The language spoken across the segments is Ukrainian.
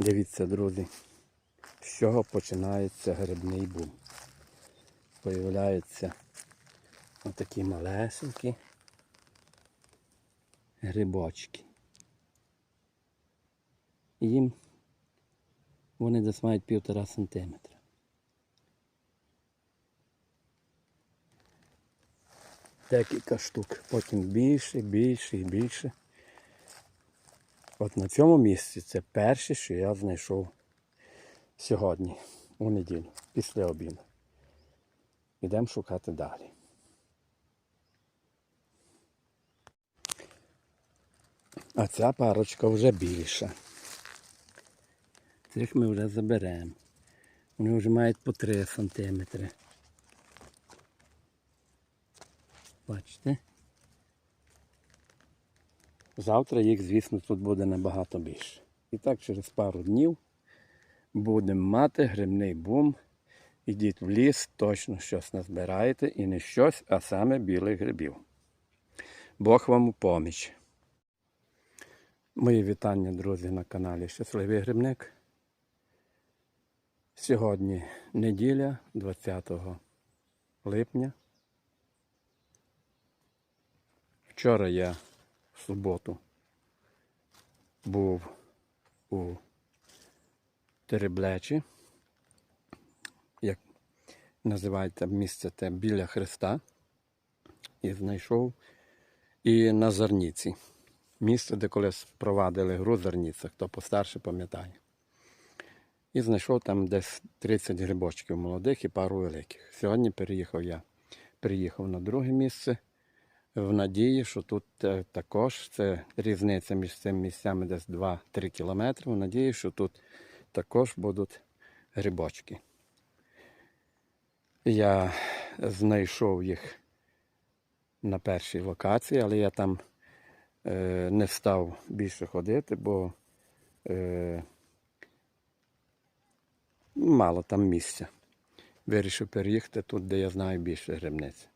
Дивіться, друзі, з чого починається грибний бум. Появляються отакі малесенькі грибочки. Їм вони десь мають півтора сантиметра. Декілька штук, потім більше, більше і більше. От на цьому місці це перше, що я знайшов сьогодні, у неділю, після обіду. Йдемо шукати далі. А ця парочка вже більша. Цих ми вже заберемо. Вони вже мають по 3 сантиметри. Бачите? Завтра їх, звісно, тут буде набагато більше. І так через пару днів будемо мати грибний бум. Ідіть в ліс, точно щось назбираєте і не щось, а саме білих грибів. Бог вам у поміч. Мої вітання, друзі, на каналі Щасливий Грибник. Сьогодні неділя 20 липня. Вчора я суботу був у Тереблечі, як називається місце те біля Христа, і знайшов і на Зарніці. Місце, де колись провадили гру Зарніця, хто постарше пам'ятає. І знайшов там десь 30 грибочків молодих і пару великих. Сьогодні переїхав я. Приїхав на друге місце в надії, що тут е, також це різниця між цими місцями десь 2-3 кілометри. В надії, що тут також будуть грибочки. Я знайшов їх на першій локації, але я там е, не став більше ходити, бо е, мало там місця. Вирішив переїхати тут, де я знаю більше грибниць.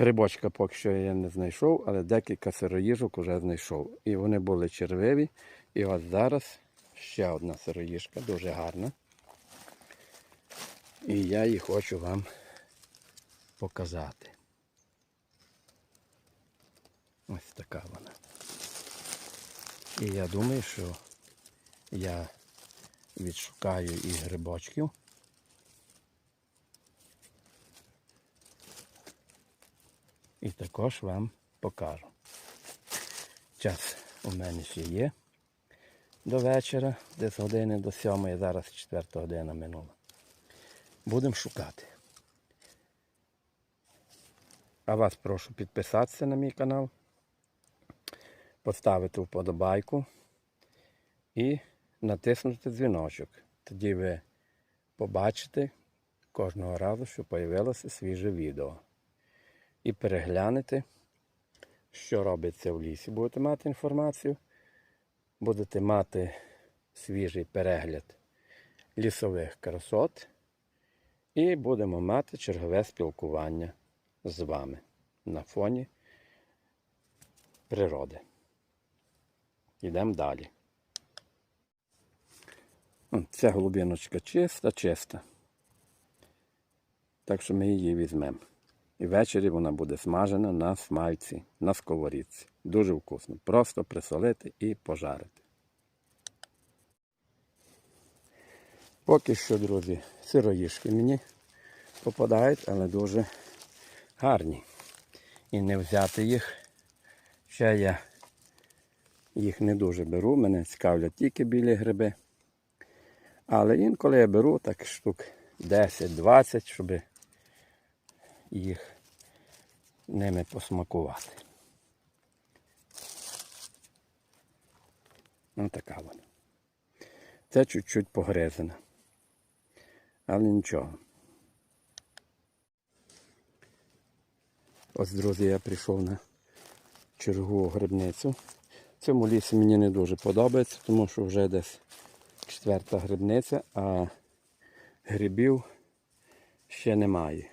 Грибочка поки що я не знайшов, але декілька сироїжок вже знайшов. І вони були червиві. І ось зараз ще одна сироїжка, дуже гарна. І я її хочу вам показати. Ось така вона. І я думаю, що я відшукаю і грибочків. І також вам покажу. Час у мене ще є до вечора, десь години до сьомої, зараз четверта година минула. Будемо шукати. А вас прошу підписатися на мій канал, поставити вподобайку і натиснути дзвіночок. Тоді ви побачите кожного разу, що з'явилося свіже відео і переглянете, що робиться в лісі. Будете мати інформацію, будете мати свіжий перегляд лісових красот і будемо мати чергове спілкування з вами на фоні природи. Йдемо далі. Ця голубіночка чиста, чиста. Так що ми її візьмемо. І ввечері вона буде смажена на смальці, на сковорідці. Дуже вкусно. Просто присолити і пожарити. Поки що, друзі, сироїшки мені попадають, але дуже гарні. І не взяти їх. Ще я їх не дуже беру, мене цікавлять тільки білі гриби. Але інколи я беру так штук 10-20, щоб їх ними посмакувати. Ось така вона. Це чуть-чуть погризена. Але нічого. Ось, друзі, я прийшов на чергову грибницю. Цьому лісі мені не дуже подобається, тому що вже десь четверта грибниця, а грибів ще немає.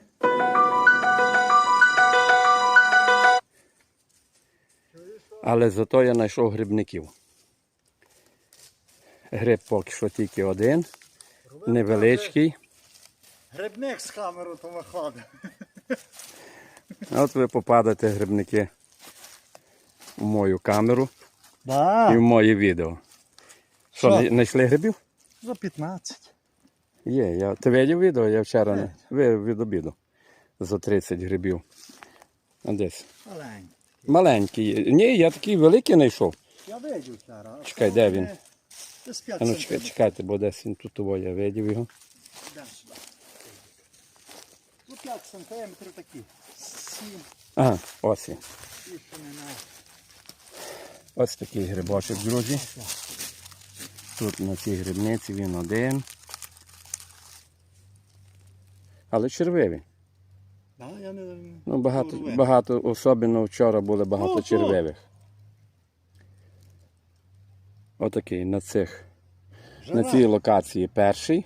Але зато я знайшов грибників. Гриб поки що тільки один, невеличкий. Грибник з камеру то виходить. От ви попадете грибники в мою камеру Да. і в моє відео. Що, знайшли грибів? За 15. Є, я. Ти видів відео? Я вчора не ви від обіду. За 30 грибів. А десь. Маленький. Маленький. є. Ні, я такий великий знайшов. Я видів зараз. Чекай, де він? Десь 5 А ну чекай, чекайте, бо десь він тут того, я видів його. сюди. Ну 5 сантиметрів такі. 7 Ага, ось він. не на. Ось такий грибочок, друзі. Тут на цій грибниці він один. Але червивий. Да, я не... Ну, багато, Урве. багато, особливо вчора були багато Ого! червивих. Отакий на цих, на цій локації перший.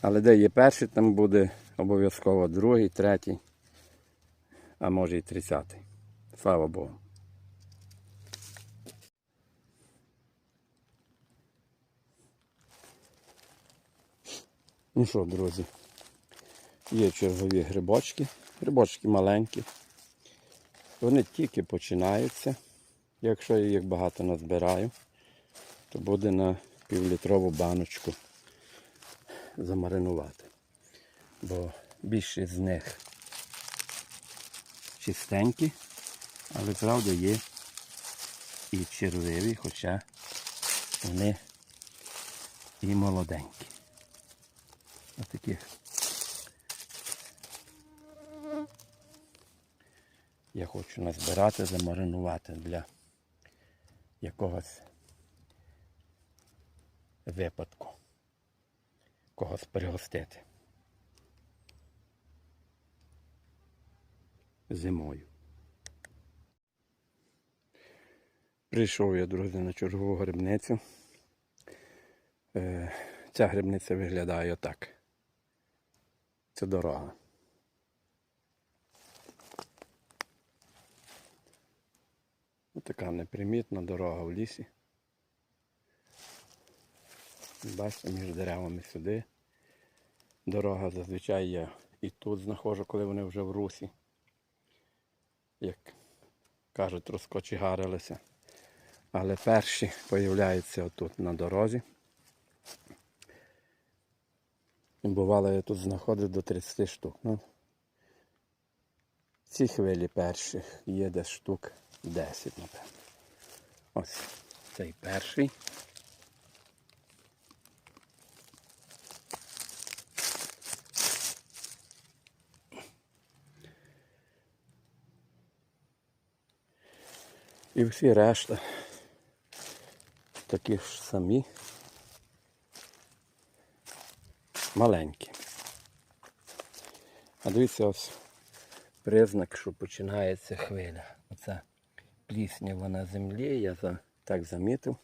Але де є перший, там буде обов'язково другий, третій, а може і тридцятий. Слава Богу. Ну що, друзі, є чергові грибочки. Грибочки маленькі. Вони тільки починаються. Якщо я їх багато назбираю, то буде на півлітрову баночку замаринувати. Бо більшість з них чистенькі, але правда є і червиві, хоча вони і молоденькі. Отаких я хочу назбирати, замаринувати для якогось випадку. Когось пригостити. Зимою. Прийшов я, друзі, на чергову грибницю. Е, ця грибниця виглядає отак. Це дорога. Така непримітна дорога в лісі. Бачите, між деревами сюди. Дорога зазвичай я і тут знаходжу, коли вони вже в русі. Як кажуть, розкочегарилися. Але перші появляються отут на дорозі. Бувало, я тут знаходив до 30 штук. Ну, ці хвилі перші є десь штук 10, напевно. Ось цей перший. І всі решта такі ж самі маленькі. А дивіться ось признак, що починається хвиля. Пліснява на землі, я так замітив.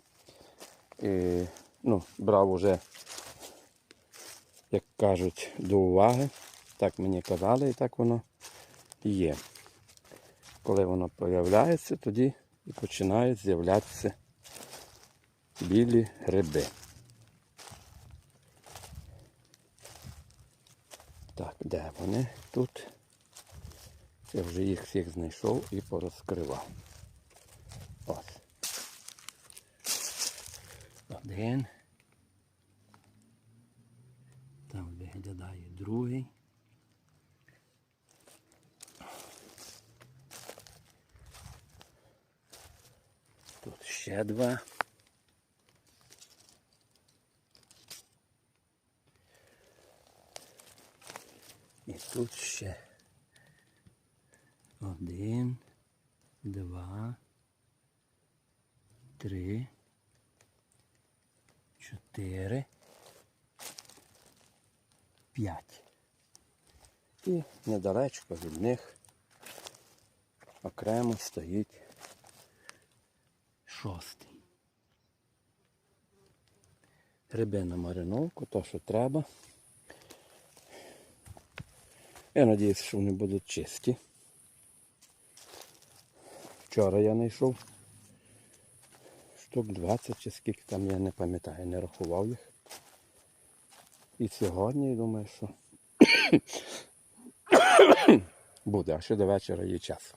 І, ну, брав уже, як кажуть, до уваги. Так мені казали і так воно є. Коли воно появляється, тоді і починають з'являтися білі гриби. Так, де вони тут? Я вже їх всіх знайшов і порозкривав. Ось. Один. Там виглядає другий. Тут ще два. І тут ще один, два, три, чотири, п'ять. І недалечко від них окремо стоїть шостий. Гриби на мариновку, то що треба. Я сподіваюся, що вони будуть чисті. Вчора я знайшов штук 20 чи скільки там, я не пам'ятаю, не рахував їх. І сьогодні, думаю, що буде, а ще до вечора є час.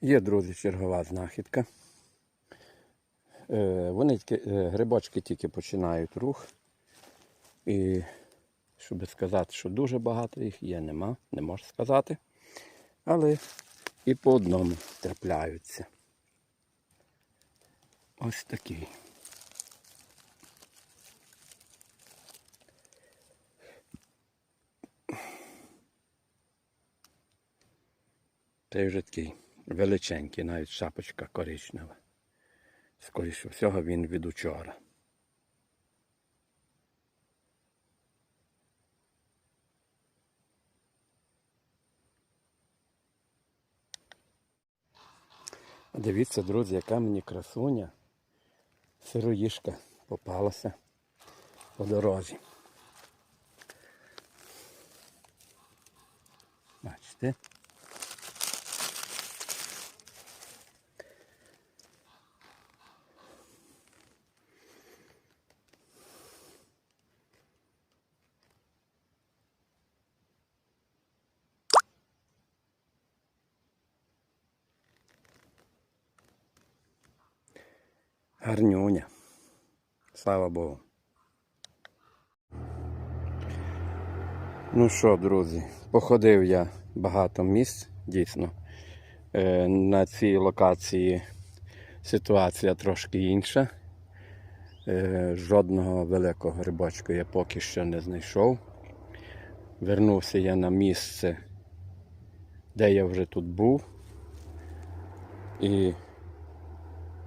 Є, друзі, чергова знахідка. Е, Вони е, грибочки тільки починають рух. І щоб сказати, що дуже багато їх є, нема, не можу сказати. Але і по одному трапляються. Ось такий. Цей вже такий величенький, навіть шапочка коричнева. Скоріше всього він від учора. Дивіться, друзі, яка мені красуня. Сироїшка попалася по дорозі. Бачите? Гарнюня. Слава Богу. Ну що, друзі, походив я багато місць, дійсно. Е, На цій локації ситуація трошки інша. Е, Жодного великого грибочка я поки що не знайшов. Вернувся я на місце, де я вже тут був. І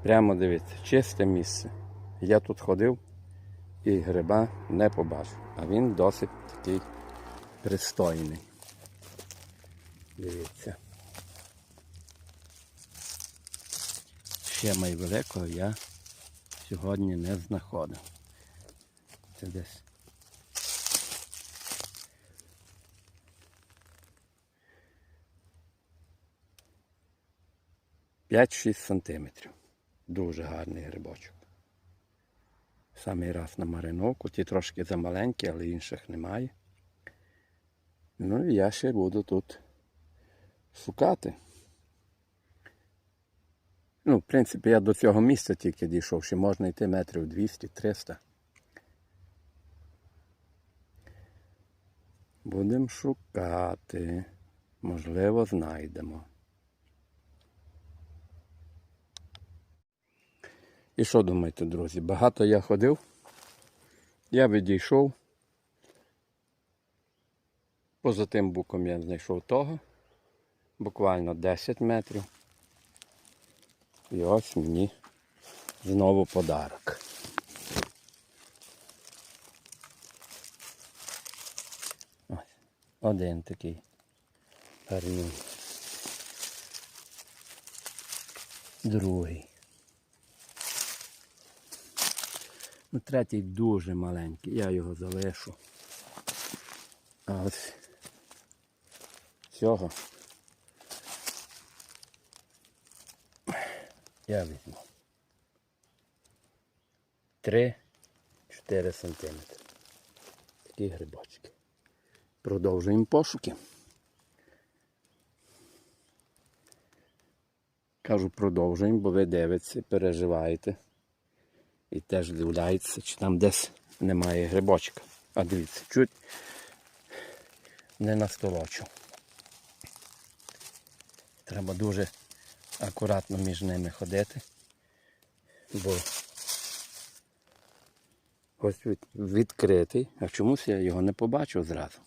Прямо дивіться, чисте місце. Я тут ходив і гриба не побачив. А він досить такий пристойний. Дивіться. Ще майвеликого я сьогодні не знаходив. Це десь. П'ять-шість сантиметрів. Дуже гарний грибочок. Самий раз на мариновку, ті трошки замаленькі, але інших немає. Ну і я ще буду тут шукати. Ну, в принципі, я до цього місця тільки дійшов, ще можна йти метрів 200-300. Будемо шукати. Можливо, знайдемо. І що думаєте, друзі? Багато я ходив. Я відійшов. Поза тим буком я знайшов того. Буквально 10 метрів. І ось мені знову подарок. Ось. Один такий гарний. Другий. Ну, третій дуже маленький, я його залишу. А ось цього я візьму. 3-4 сантиметри. Такі грибочки. Продовжуємо пошуки. Кажу, продовжуємо, бо ви дивитеся, переживаєте. І теж дивляється, чи там десь немає грибочка. А дивіться, чуть не настолочу. Треба дуже акуратно між ними ходити, бо ось відкритий, а чомусь я його не побачив зразу.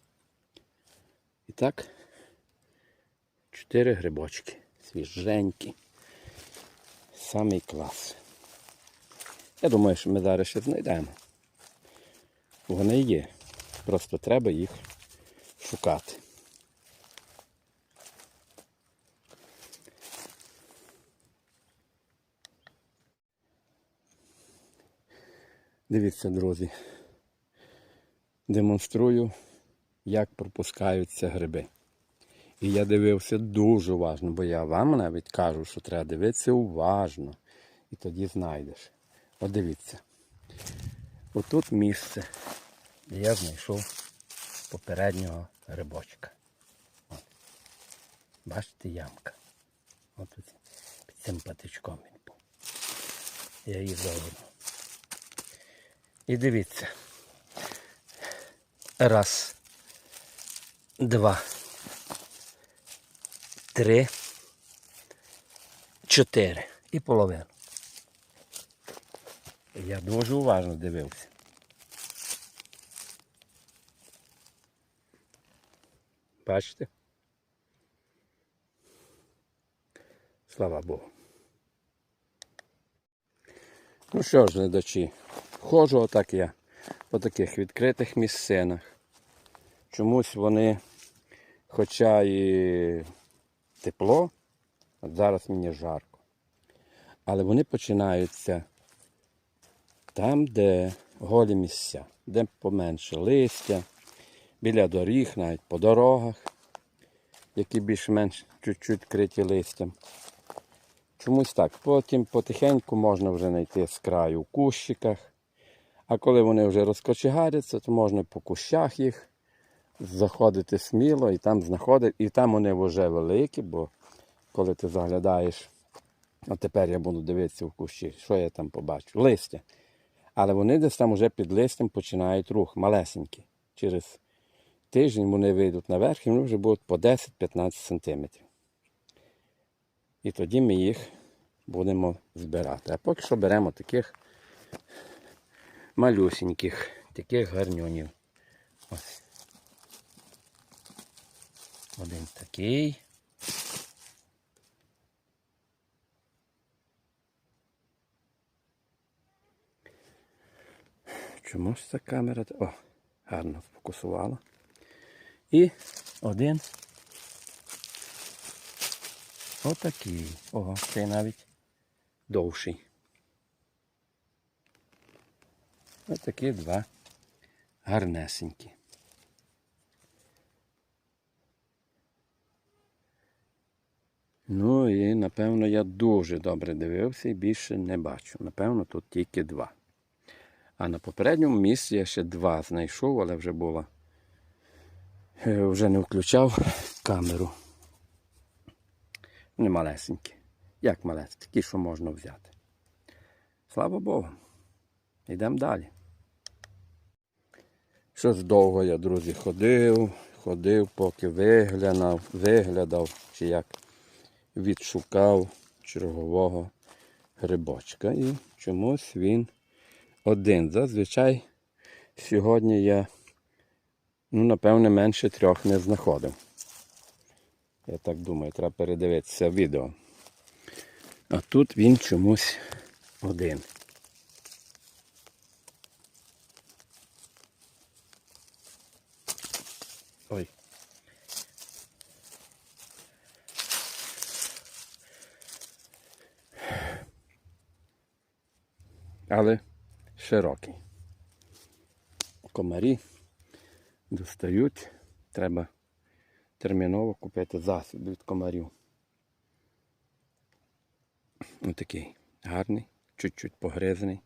І так, чотири грибочки, свіженькі. Самий клас. Я думаю, що ми зараз ще знайдемо. Вони є. Просто треба їх шукати. Дивіться, друзі. Демонструю, як пропускаються гриби. І я дивився дуже уважно, бо я вам навіть кажу, що треба дивитися уважно. І тоді знайдеш. От дивіться. Отут місце, де я знайшов попереднього рибочка. От. Бачите, ямка. От під цим патичком він був. Я її загорнув. І дивіться. Раз, два, три, чотири і половину. Я дуже уважно дивився. Бачите? Слава Богу. Ну що ж, глядачі, ходжу отак я по таких відкритих місцинах. Чомусь вони, хоча і тепло, зараз мені жарко. Але вони починаються там, де голі місця, де поменше листя, біля доріг, навіть по дорогах, які більш-менш чуть-чуть криті листям. Чомусь так. Потім потихеньку можна вже знайти з краю в кущиках. А коли вони вже розкочегаряться, то можна по кущах їх заходити сміло і там знаходити. І там вони вже великі, бо коли ти заглядаєш, а тепер я буду дивитися в кущі, що я там побачу? Листя. Але вони десь там вже під листям починають рух, малесенькі. Через тиждень вони вийдуть наверх і вони вже будуть по 10-15 сантиметрів. І тоді ми їх будемо збирати. А поки що беремо таких малюсеньких, таких гарнюнів. Ось. Один такий. Чомусь ця камера. О, гарно сфокусувала. І один Отакий. Ого, цей навіть довший. Отакі два гарнесенькі. Ну і напевно я дуже добре дивився і більше не бачу. Напевно, тут тільки два. А на попередньому місці я ще два знайшов, але вже було. е, Вже не включав камеру. Не малесенькі. Як малесенькі? Такі, що можна взяти. Слава Богу. Йдемо далі. Щось довго я, друзі, ходив, ходив, поки виглянав, виглядав, чи як відшукав чергового грибочка. І чомусь він один. Зазвичай сьогодні я, ну, напевне, менше трьох не знаходив. Я так думаю, треба передивитися відео. А тут він чомусь один. Ой. Але широкий. Комарі достають, треба терміново купити засіб від комарів. Ось такий гарний, чуть-чуть погризаний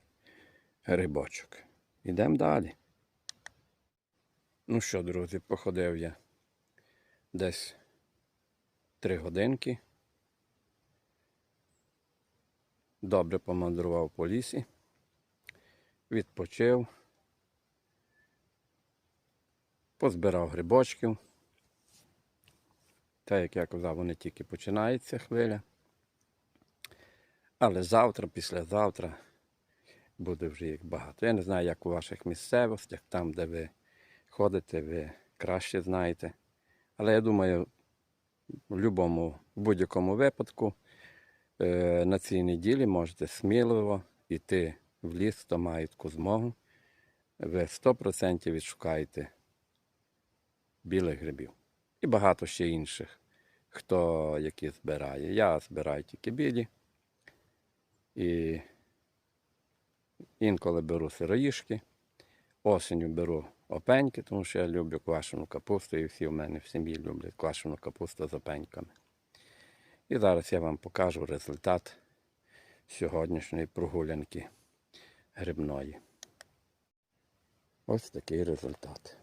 грибочок. Йдемо далі. Ну що, друзі, походив я десь три годинки. Добре помандрував по лісі, відпочив, позбирав грибочків. Та, як я казав, вони тільки починається хвиля. Але завтра, післязавтра буде вже їх багато. Я не знаю, як у ваших місцевостях, там, де ви ходите, ви краще знаєте. Але я думаю, в будь-якому будь-якому випадку е, на цій неділі можете сміливо йти в ліс, хто має таку змогу. Ви 100% відшукаєте білих грибів. І багато ще інших, хто які збирає. Я збираю тільки білі. І інколи беру сироїшки, осінню беру опеньки, тому що я люблю квашену капусту, і всі в мене в сім'ї люблять квашену капусту з опеньками. І зараз я вам покажу результат сьогоднішньої прогулянки грибної. Ось такий результат.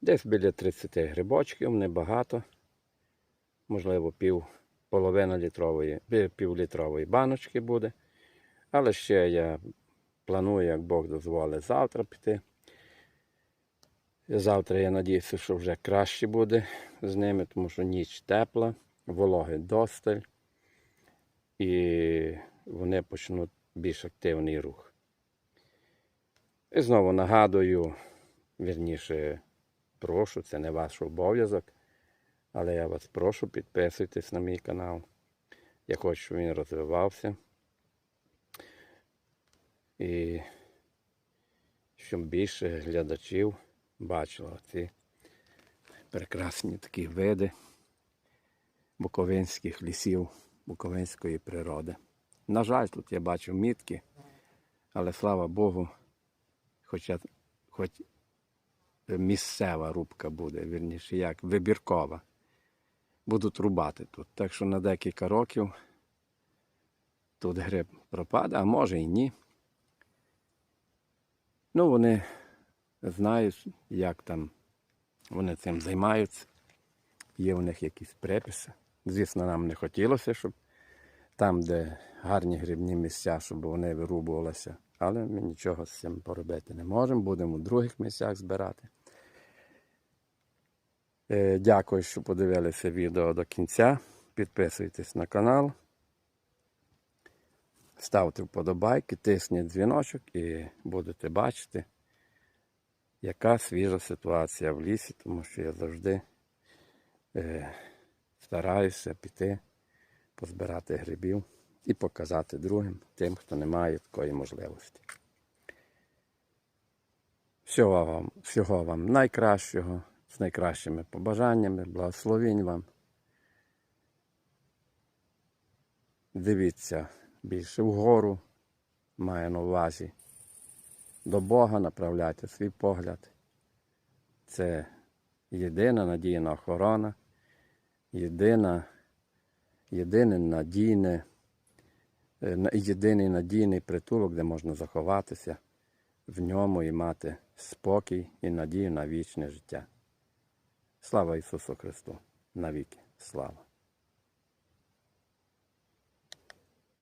Десь біля 30 грибочків, небагато. Можливо, пів, половина літрової, півлітрової баночки буде. Але ще я планую, як Бог дозволить, завтра піти. Завтра я надіюся, що вже краще буде з ними, тому що ніч тепла, вологи досталь, і вони почнуть більш активний рух. І знову нагадую, вірніше, прошу, це не ваш обов'язок, але я вас прошу, підписуйтесь на мій канал. Я хочу, щоб він розвивався. І щоб більше глядачів бачило ці прекрасні такі види буковинських лісів, буковинської природи. На жаль, тут я бачу мітки, але слава Богу, хоча, хоч місцева рубка буде, вірніше, як вибіркова. Будуть рубати тут. Так що на декілька років тут гриб пропаде, а може і ні. Ну, вони знають, як там вони цим займаються. Є у них якісь приписи. Звісно, нам не хотілося, щоб там, де гарні грибні місця, щоб вони вирубувалися. Але ми нічого з цим поробити не можемо. Будемо в других місцях збирати. Е, Дякую, що подивилися відео до кінця. Підписуйтесь на канал. Ставте вподобайки, тисніть дзвіночок і будете бачити, яка свіжа ситуація в лісі, тому що я завжди е, стараюся піти, позбирати грибів і показати другим, тим, хто не має такої можливості. Всього вам, всього вам найкращого, з найкращими побажаннями, благословінь вам. Дивіться більше вгору, маю на увазі. До Бога направляйте свій погляд. Це єдина надійна охорона, єдина, єдине надійне, е, єдиний надійний притулок, де можна заховатися в ньому і мати спокій і надію на вічне життя. Слава Ісусу Христу! Навіки! Слава!